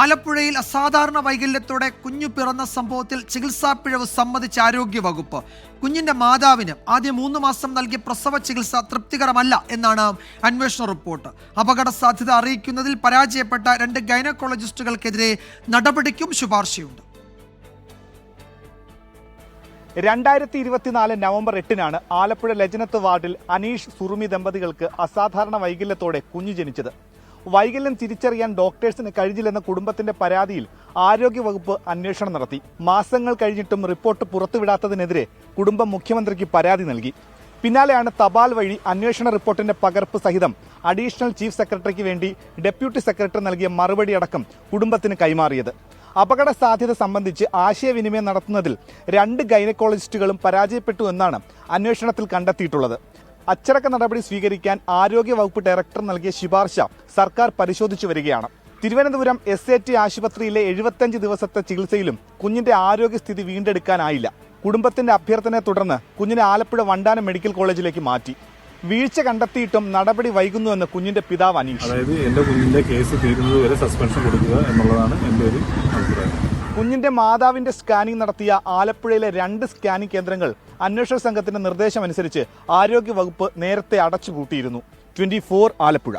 ആലപ്പുഴയിൽ അസാധാരണ വൈകല്യത്തോടെ കുഞ്ഞു പിറന്ന സംഭവത്തിൽ ചികിത്സാ പിഴവ് സമ്മതിച്ച ആരോഗ്യവകുപ്പ് കുഞ്ഞിന്റെ മാതാവിന് ആദ്യ മൂന്ന് മാസം നൽകിയ പ്രസവ ചികിത്സ തൃപ്തികരമല്ല എന്നാണ് അന്വേഷണ റിപ്പോർട്ട്. അപകട സാധ്യത അറിയിക്കുന്നതിൽ പരാജയപ്പെട്ട രണ്ട് ഗൈനക്കോളജിസ്റ്റുകൾക്കെതിരെ നടപടിക്കും ശുപാർശയുണ്ട്. രണ്ടായിരത്തി ഇരുപത്തിനാല് നവംബർ എട്ടിനാണ് ആലപ്പുഴ ലജനത്ത് വാർഡിൽ അനീഷ് സുറുമി ദമ്പതികൾക്ക് അസാധാരണ വൈകല്യത്തോടെ കുഞ്ഞു ജനിച്ചത്. വൈകല്യം തിരിച്ചറിയാൻ ഡോക്ടേഴ്സിന് കഴിഞ്ഞില്ലെന്ന കുടുംബത്തിന്റെ പരാതിയിൽ ആരോഗ്യവകുപ്പ് അന്വേഷണം നടത്തി. മാസങ്ങൾ കഴിഞ്ഞിട്ടും റിപ്പോർട്ട് പുറത്തുവിടാത്തതിനെതിരെ കുടുംബം മുഖ്യമന്ത്രിക്ക് പരാതി നൽകി. പിന്നാലെയാണ് തപാൽ വഴി അന്വേഷണ റിപ്പോർട്ടിന്റെ പകർപ്പ് സഹിതം അഡീഷണൽ ചീഫ് സെക്രട്ടറിക്ക് വേണ്ടി ഡെപ്യൂട്ടി സെക്രട്ടറി നൽകിയ മറുപടി അടക്കം കുടുംബത്തിന് കൈമാറിയത്. അപകട സാധ്യത സംബന്ധിച്ച് ആശയവിനിമയം നടത്തുന്നതിൽ രണ്ട് ഗൈനക്കോളജിസ്റ്റുകളും പരാജയപ്പെട്ടു എന്നാണ് അന്വേഷണത്തിൽ കണ്ടെത്തിയിട്ടുള്ളത്. അച്ചടക്ക നടപടി സ്വീകരിക്കാൻ ആരോഗ്യ വകുപ്പ് ഡയറക്ടർ നൽകിയ ശുപാർശ സർക്കാർ പരിശോധിച്ചു വരികയാണ്. തിരുവനന്തപുരം എസ് എ ടി ആശുപത്രിയിലെ എഴുപത്തഞ്ച് ദിവസത്തെ ചികിത്സയിലും കുഞ്ഞിന്റെ ആരോഗ്യസ്ഥിതി വീണ്ടെടുക്കാനായില്ല. കുടുംബത്തിന്റെ അഭ്യർത്ഥനയെ തുടർന്ന് കുഞ്ഞിനെ ആലപ്പുഴ വണ്ടാനം മെഡിക്കൽ കോളേജിലേക്ക് മാറ്റി. വീഴ്ച കണ്ടെത്തിയിട്ടും നടപടി വൈകുന്നുവെന്ന് കുഞ്ഞിന്റെ പിതാവ് അനീഷ്. അതായത് എന്റെ കുഞ്ഞിന്റെ കേസ് തീരുന്നത് വരെ സസ്പെൻഷൻ കൊടുക്കുക എന്നുള്ളതാണ് എന്റെ ഒരു അഭിപ്രായം. കുഞ്ഞിന്റെ മാതാവിന്റെ സ്കാനിംഗ് നടത്തിയ ആലപ്പുഴയിലെ രണ്ട് സ്കാനിംഗ് കേന്ദ്രങ്ങൾ അന്വേഷണ സംഘത്തിന്റെ നിർദ്ദേശമനുസരിച്ച് ആരോഗ്യ വകുപ്പ് നേരത്തെ അടച്ചുപൂട്ടിയിരുന്നു. ട്വന്റി ആലപ്പുഴ.